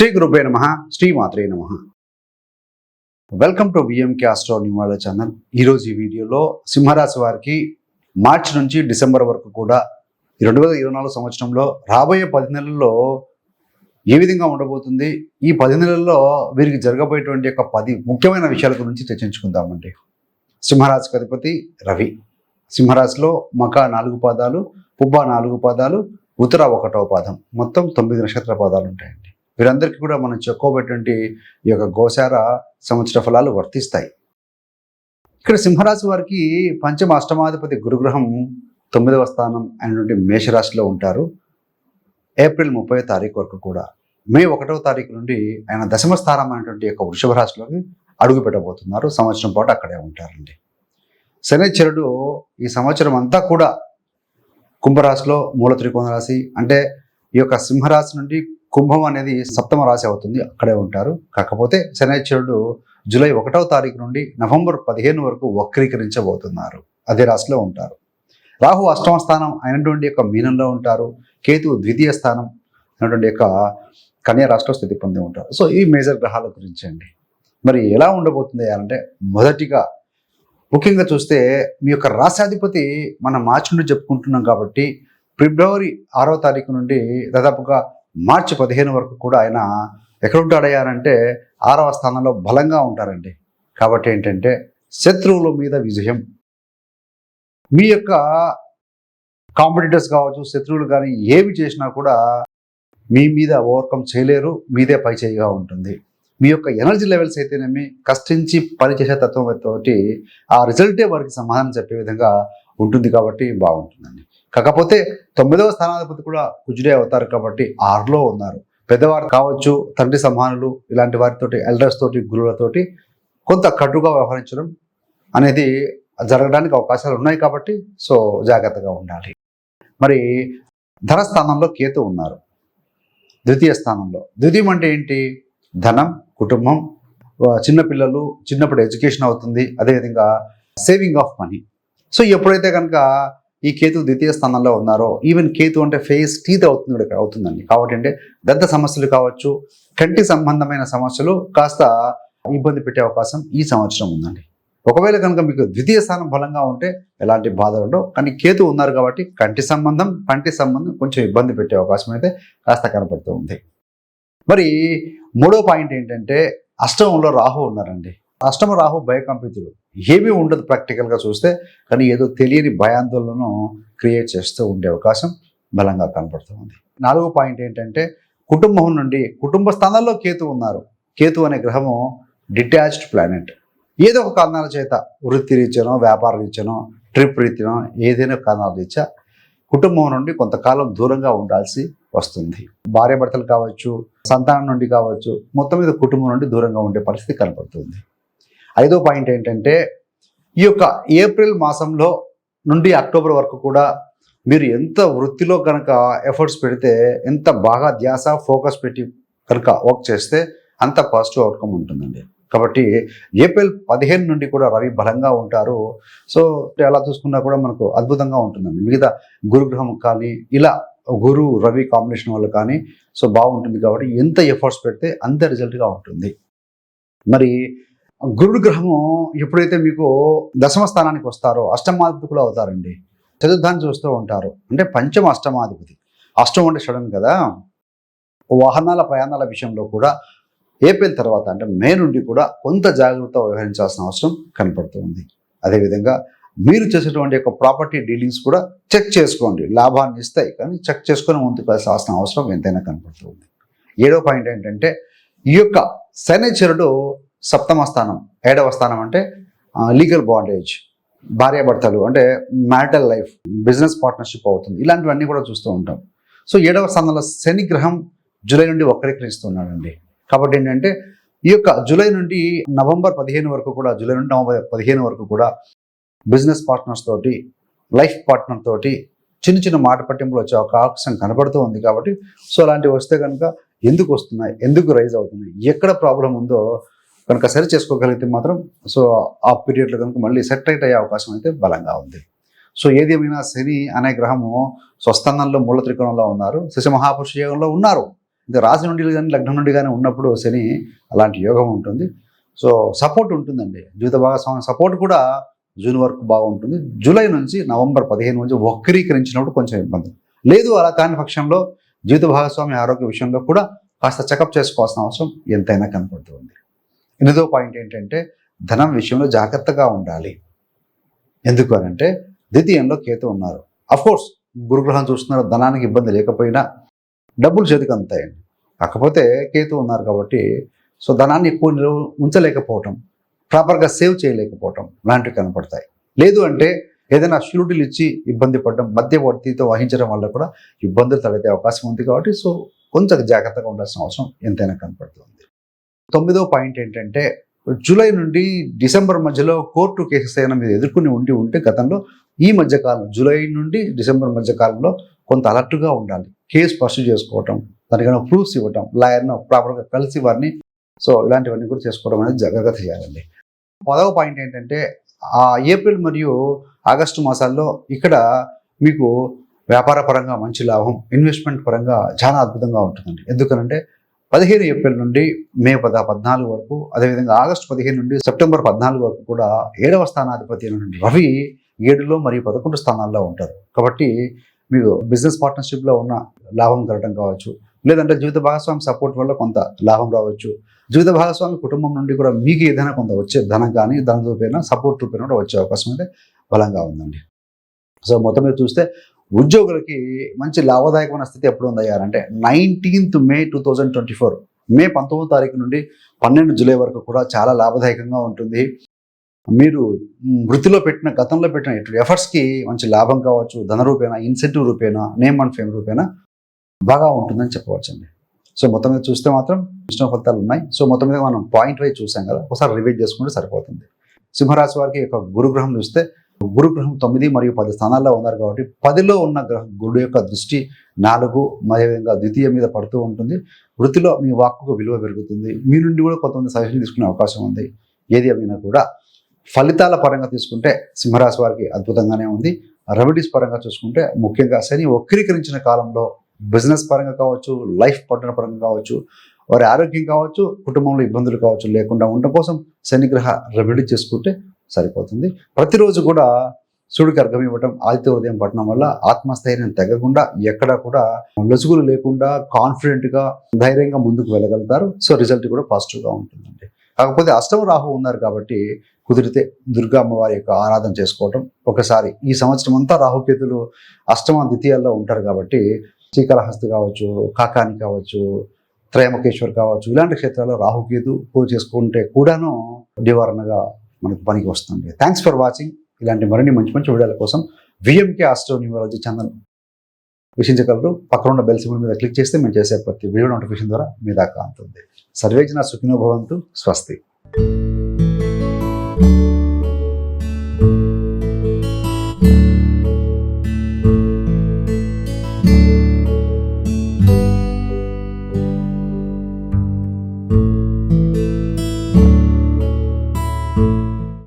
శ్రీ గురుపే నమ. శ్రీ మాత్రే నమ వెల్కమ్ టు బిఎంకే ఆస్ట్రో నివాళ ఛానల్ ఈరోజు ఈ వీడియోలో సింహరాశి వారికి మార్చి నుంచి డిసెంబర్ వరకు కూడా రెండు వేల ఇరవై నాలుగు సంవత్సరంలో రాబోయే పది నెలల్లో ఏ విధంగా ఉండబోతుంది? ఈ పది నెలల్లో వీరికి జరగబోయేటువంటి యొక్క పది ముఖ్యమైన విషయాల గురించి చర్చించుకుందామండి. సింహరాశికి అధిపతి రవి. సింహరాశిలో మక నాలుగు పాదాలు పుబ్బ నాలుగు పాదాలు ఉత్తర ఒకటో పాదం. మొత్తం తొమ్మిది నక్షత్ర పాదాలు ఉంటాయండి. వీరందరికీ కూడా మనం చెప్పుకోబెట్టినటువంటి ఈ యొక్క గోచార సంవత్సర ఫలాలు వర్తిస్తాయి. ఇక్కడ సింహరాశి వారికి పంచమ అష్టమాధిపతి గురుగ్రహం తొమ్మిదవ స్థానం అయినటువంటి మేషరాశిలో ఉంటారు. ఏప్రిల్ ముప్పై తారీఖు వరకు కూడా. మే ఒకటవ తారీఖు నుండి ఆయన దశమ స్థానం అయినటువంటి యొక్క వృషభ రాశిలోకి అడుగు పెట్టబోతున్నారు. సంవత్సరం పాటు అక్కడే ఉంటారండి. శనిచరుడు ఈ సంవత్సరం అంతా కూడా కుంభరాశిలో మూల త్రికోణ రాశి అంటే ఈ యొక్క సింహరాశి నుండి కుంభం అనేది సప్తమ రాశి అవుతుంది అక్కడే ఉంటారు. కాకపోతే శనైశ్వరుడు జూలై ఒకటవ తారీఖు నుండి నవంబర్ పదిహేను వరకు వక్రీకరించబోతున్నారు. అదే రాశిలో ఉంటారు. రాహు అష్టమ స్థానం అయినటువంటి యొక్క మీనంలో ఉంటారు. కేతు ద్వితీయ స్థానం అయినటువంటి యొక్క కన్యా రాష్ట్ర స్థితి పొంది ఉంటారు. సో ఈ మేజర్ గ్రహాల గురించి అండి. మరి ఎలా ఉండబోతుంది అంటే మొదటిగా ముఖ్యంగా చూస్తే మీ యొక్క రాశాధిపతి మనం మార్చి నుండి చెప్పుకుంటున్నాం కాబట్టి ఫిబ్రవరి ఆరో తారీఖు నుండి దాదాపుగా మార్చి పదిహేను వరకు కూడా ఆయన ఎక్కడుంటాడయ్యారంటే ఆరవ స్థానంలో బలంగా ఉంటారండి. కాబట్టి ఏంటంటే శత్రువుల మీద విజయం. మీ యొక్క కాంపిటీటర్స్ కావచ్చు శత్రువులు కానీ ఏమి చేసినా కూడా మీ మీద ఓవర్కమ్ చేయలేరు మీదే పై చేయిగా ఉంటుంది. మీ యొక్క ఎనర్జీ లెవెల్స్ అయితేనేమి కష్టించి పనిచేసే తత్వం తోటి ఆ రిజల్టే వారికి సమాధానం చెప్పే విధంగా ఉంటుంది కాబట్టి బాగుంటుందండి. కాకపోతే తొమ్మిదవ స్థానాధిపతి కూడా కుజుడే అవుతారు కాబట్టి ఆరులో ఉన్నారు. పెద్దవారు కావచ్చు తండ్రి సమానులు ఇలాంటి వారితోటి ఎల్డర్స్ తోటి గురువులతోటి కొంత కటుగా వ్యవహరించడం అనేది జరగడానికి అవకాశాలు ఉన్నాయి కాబట్టి సో జాగ్రత్తగా ఉండాలి. మరి ధనస్థానంలో కేతు ఉన్నారు. ద్వితీయ స్థానంలో. ద్వితీయం అంటే ఏంటి? ధనం కుటుంబం చిన్నపిల్లలు చిన్నప్పుడు ఎడ్యుకేషన్ అవుతుంది అదేవిధంగా సేవింగ్ ఆఫ్ మనీ. సో ఎప్పుడైతే కనుక ఈ కేతు ద్వితీయ స్థానంలో ఉన్నారో ఈవెన్ కేతు అంటే ఫేస్ టీత్ అవుతుంది కూడా అవుతుందండి. కాబట్టి అంటే దంత సమస్యలు కావచ్చు కంటి సంబంధమైన సమస్యలు కాస్త ఇబ్బంది పెట్టే అవకాశం ఈ సంవత్సరం ఉందండి. ఒకవేళ కనుక మీకు ద్వితీయ స్థానం బలంగా ఉంటే ఎలాంటి బాధలు ఉండవు. కానీ కేతు ఉన్నారు కాబట్టి కంటి సంబంధం కంటి సంబంధం కొంచెం ఇబ్బంది పెట్టే అవకాశం అయితే కాస్త కనపడుతూ ఉంది. మరి మూడో పాయింట్ ఏంటంటే అష్టమంలో రాహు ఉన్నారండి. అష్టమ రాహు భయకంపితుడు. ఏమీ ఉండదు ప్రాక్టికల్గా చూస్తే కానీ ఏదో తెలియని భయాందోళనను క్రియేట్ చేస్తూ ఉండే అవకాశం బలంగా కనపడుతూ ఉంది. నాలుగో పాయింట్ ఏంటంటే కుటుంబం నుండి కుటుంబ స్థానాల్లో కేతు ఉన్నారు. కేతు అనే గ్రహము డిటాచ్డ్ ప్లానెట్. ఏదో ఒక కారణాల చేత వృత్తి రీత్యనో వ్యాపార రీత్యనో ట్రిప్ రీత్యనో ఏదైనా కారణాల రీత్యా కుటుంబం నుండి కొంతకాలం దూరంగా ఉండాల్సి వస్తుంది. భార్యాభర్తలు కావచ్చు సంతానం నుండి కావచ్చు మొత్తం మీద కుటుంబం నుండి దూరంగా ఉండే పరిస్థితి కనపడుతుంది ఐదో పాయింట్ ఏంటంటే ఈ యొక్క ఏప్రిల్ మాసంలో నుండి అక్టోబర్ వరకు కూడా మీరు ఎంత వృత్తిలో కనుక ఎఫర్ట్స్ పెడితే ఎంత బాగా ధ్యాస ఫోకస్ పెట్టి కనుక వర్క్ చేస్తే అంత పాజిటివ్ అవుట్కమ్ ఉంటుందండి. కాబట్టి ఏప్రిల్ పదిహేను నుండి కూడా రవి బలంగా ఉంటారు. సో అలా చూసుకున్నా కూడా మనకు అద్భుతంగా ఉంటుందండి. మిగతా గురుగ్రహం కానీ ఇలా గురు రవి కాంబినేషన్ వల్ల కానీ సో బాగుంటుంది కాబట్టి ఎంత ఎఫర్ట్స్ పెడితే అంత రిజల్ట్గా ఉంటుంది. మరి గురుడు గ్రహము ఎప్పుడైతే మీకు దశమ స్థానానికి వస్తారో అష్టమాధిపతి కూడా అవుతారండి. చతుర్థాన్ని చూస్తూ ఉంటారు. అంటే పంచమ అష్టమాధిపతి. అష్టం అంటే సడన్ కదా? వాహనాల ప్రయాణాల విషయంలో కూడా ఏప్రిల్ తర్వాత అంటే మే నుండి కూడా కొంత జాగ్రత్త వ్యవహరించాల్సిన అవసరం కనపడుతుంది. అదేవిధంగా మీరు చేసేటువంటి యొక్క ప్రాపర్టీ డీలింగ్స్ కూడా చెక్ చేసుకోండి. లాభాన్ని ఇస్తాయి కానీ చెక్ చేసుకొని ముందుకు వెళ్ళాల్సిన అవసరం ఎంతైనా కనపడుతుంది. ఏడో పాయింట్ ఏంటంటే ఈ యొక్క శనిచరుడు సప్తమ స్థానం ఏడవ స్థానం అంటే లీగల్ బాండేజ్ భార్యాభర్తలు అంటే మ్యారిటల్ లైఫ్ బిజినెస్ పార్ట్నర్షిప్ అవుతుంది. ఇలాంటివన్నీ కూడా చూస్తూ ఉంటాం. సో ఏడవ స్థానంలో శని గ్రహం జూలై నుండి వక్రీకరిస్తున్నాడండి. కాబట్టి ఏంటంటే ఈ యొక్క జూలై నుండి నవంబర్ పదిహేను వరకు కూడా జూలై నుండి నవంబర్ పదిహేను వరకు కూడా బిజినెస్ పార్ట్నర్స్ తోటి లైఫ్ పార్ట్నర్ తోటి చిన్న చిన్న మాట పట్టింపులు వచ్చే ఒక అవకాశం కనబడుతూ ఉంది కాబట్టి సో అలాంటివి వస్తే కనుక ఎందుకు వస్తున్నాయి? ఎందుకు రైజ్ అవుతున్నాయి? ఎక్కడ ప్రాబ్లం ఉందో కనుక సరి చేసుకోగలిగితే మాత్రం సో ఆ పీరియడ్లో కనుక మళ్ళీ సెట్ అయ్యే అవకాశం అయితే బలంగా ఉంది. సో ఏది ఏమైనా శని అనే గ్రహము స్వస్థానంలో మూల త్రికోణంలో ఉన్నారు శశి మహాపురుష యోగంలో ఉన్నారు. ఇది రాశి నుండి కానీ లగ్నం నుండి కానీ ఉన్నప్పుడు శని అలాంటి యోగం ఉంటుంది. సో సపోర్ట్ ఉంటుందండి. జీవిత భాగస్వామి సపోర్ట్ కూడా జూన్ వరకు బాగుంటుంది. జూలై నుంచి నవంబర్ పదిహేను నుంచి వక్రీకరించినప్పుడు కొంచెం ఇబ్బంది. లేదు అలా కాని పక్షంలో జీవిత భాగస్వామి ఆరోగ్య విషయంలో కూడా కాస్త చెకప్ చేసుకోవాల్సిన అవసరం ఎంతైనా కనపడుతుంది. ఎనిమిదో పాయింట్ ఏంటంటే ధనం విషయంలో జాగ్రత్తగా ఉండాలి. ఎందుకు అనంటే ద్వితీయంలో కేతు ఉన్నారు. అఫ్కోర్స్ గురుగ్రహం చూస్తున్నారు ధనానికి ఇబ్బంది లేకపోయినా డబ్బులు చేతికి అందుతాయండి. కాకపోతే కేతు ఉన్నారు కాబట్టి సో ధనాన్ని ఎక్కువ నిల్వ ఉంచలేకపోవటం ప్రాపర్గా సేవ్ చేయలేకపోవటం లాంటివి కనపడతాయి. లేదు అంటే ఏదైనా షూరిటీలు ఇచ్చి ఇబ్బంది పడడం మధ్యవర్తితో వహించడం వల్ల కూడా ఇబ్బందులు తలెత్తే అవకాశం ఉంది కాబట్టి సో కొంచెం జాగ్రత్తగా ఉండాల్సిన అవసరం ఎంతైనా కనపడుతుంది. తొమ్మిదో పాయింట్ ఏంటంటే జూలై నుండి డిసెంబర్ మధ్యలో కోర్టు కేసెస్ అయినా మీరు ఎదుర్కొని ఉండి ఉంటే గతంలో ఈ మధ్యకాలం జూలై నుండి డిసెంబర్ మధ్యకాలంలో కొంత అలర్ట్గా ఉండాలి. కేసు పర్సూ చేసుకోవటం దానికైనా ప్రూఫ్స్ ఇవ్వటం లాయర్ను ప్రాపర్గా కలిసి వారిని సో ఇలాంటివన్నీ కూడా చేసుకోవడం అనేది జాగ్రత్త చేయాలండి. పదవ పాయింట్ ఏంటంటే ఆ ఏప్రిల్ మరియు ఆగస్టు మాసాల్లో ఇక్కడ మీకు వ్యాపార పరంగా మంచి లాభం ఇన్వెస్ట్మెంట్ పరంగా చాలా అద్భుతంగా ఉంటుందండి. ఎందుకనంటే పదిహేను ఏప్రిల్ నుండి మే పద పద్నాలుగు వరకు అదేవిధంగా ఆగస్టు పదిహేను నుండి సెప్టెంబర్ పద్నాలుగు వరకు కూడా ఏడవ స్థానాధిపతి నుండి రవి ఏడులో మరియు పదకొండు స్థానాల్లో ఉంటారు. కాబట్టి మీకు బిజినెస్ పార్ట్నర్షిప్లో ఉన్న లాభం కలగడం కావచ్చు లేదంటే జీవిత భాగస్వామి సపోర్ట్ వల్ల కొంత లాభం రావచ్చు. జీవిత భాగస్వామి కుటుంబం నుండి కూడా మీకు ఏదైనా కొంత వచ్చే ధనం కానీ ధనం రూపైనా సపోర్ట్ రూపైనా కూడా వచ్చే అవకాశం అయితే బలంగా ఉందండి. సో మొత్తం మీద చూస్తే ఉద్యోగులకి మంచి లాభదాయకమైన స్థితి ఎప్పుడు ఉందయ్యారంటే nineteenth May two thousand twenty four. May పంతొమ్మిదో తారీఖు నుండి పన్నెండు జూలై వరకు కూడా చాలా లాభదాయకంగా ఉంటుంది. మీరు వృత్తిలో పెట్టిన గతంలో పెట్టిన ఇటు ఎఫర్ట్స్కి మంచి లాభం కావచ్చు ధన రూపేణ ఇన్సెంటివ్ రూపేణ నేమ్ అండ్ ఫేమ్ రూపేణ బాగా ఉంటుందని చెప్పవచ్చండి. సో మొత్తం మీద చూస్తే మాత్రం ఇష్టం ఫలితాలు ఉన్నాయి. సో మొత్తం మీద మనం పాయింట్ వైజ్ చూసాం కదా ఒకసారి రివైజ్ చేసుకుంటే సరిపోతుంది. సింహరాశి వారికి ఒక గురుగ్రహం చూస్తే గురుగ్రహం తొమ్మిది మరియు పది స్థానాల్లో ఉన్నారు కాబట్టి పదిలో ఉన్న గ్రహ గురుడు యొక్క దృష్టి నాలుగు అదేవిధంగా ద్వితీయ మీద పడుతూ ఉంటుంది. వృత్తిలో మీ వాక్కుకు విలువ పెరుగుతుంది. మీ నుండి కూడా కొంతమంది సజెషన్ తీసుకునే అవకాశం ఉంది. ఏది ఏమైనా కూడా ఫలితాల పరంగా తీసుకుంటే సింహరాశి వారికి అద్భుతంగానే ఉంది. రెమెడీస్ పరంగా చూసుకుంటే ముఖ్యంగా శని వక్రీకరించిన కాలంలో బిజినెస్ పరంగా కావచ్చు లైఫ్ పట్టణ పరంగా కావచ్చు వారి ఆరోగ్యం కావచ్చు కుటుంబంలో ఇబ్బందులు కావచ్చు లేకుండా ఉండటం కోసం శనిగ్రహ రెమెడీ చేసుకుంటే సరిపోతుంది. ప్రతిరోజు కూడా సూర్యుడికి అర్ఘం ఇవ్వటం ఆదిత్య ఉదయం పట్టడం వల్ల ఆత్మస్థైర్యం తగ్గకుండా ఎక్కడా కూడా లొసుగులు లేకుండా కాన్ఫిడెంట్గా ధైర్యంగా ముందుకు వెళ్ళగలుగుతారు. సో రిజల్ట్ కూడా పాజిటివ్గా ఉంటుందండి. కాకపోతే అష్టమ రాహు ఉన్నారు కాబట్టి కుదిరితే దుర్గా అమ్మవారి యొక్క ఆరాధన చేసుకోవటం. ఒకసారి ఈ సంవత్సరం అంతా రాహుకేతులు అష్టమ ద్వితీయాల్లో ఉంటారు కాబట్టి శ్రీకాళహస్తి కావచ్చు కాకాని కావచ్చు త్రయమకేశ్వర్ కావచ్చు ఇలాంటి క్షేత్రాల్లో రాహుకేతు పూజ చేసుకుంటే కూడాను నివారణగా మనకు పనికి వస్తుంది. థ్యాంక్స్ ఫర్ వాచింగ్ ఇలాంటి మరిన్ని మంచి మంచి వీడియోల కోసం విఎంకే ఆస్ట్రో న్యూమరాలజీ ఛానల్ వీక్షించగలరు. పక్కన ఉన్న బెల్ సింబల్ మీద క్లిక్ చేస్తే మేము చేసే ప్రతి వీడియో నోటిఫికేషన్ ద్వారా మీ దాకా అందుతుంది సర్వేజన సుఖినో భవంతు. స్వస్తి.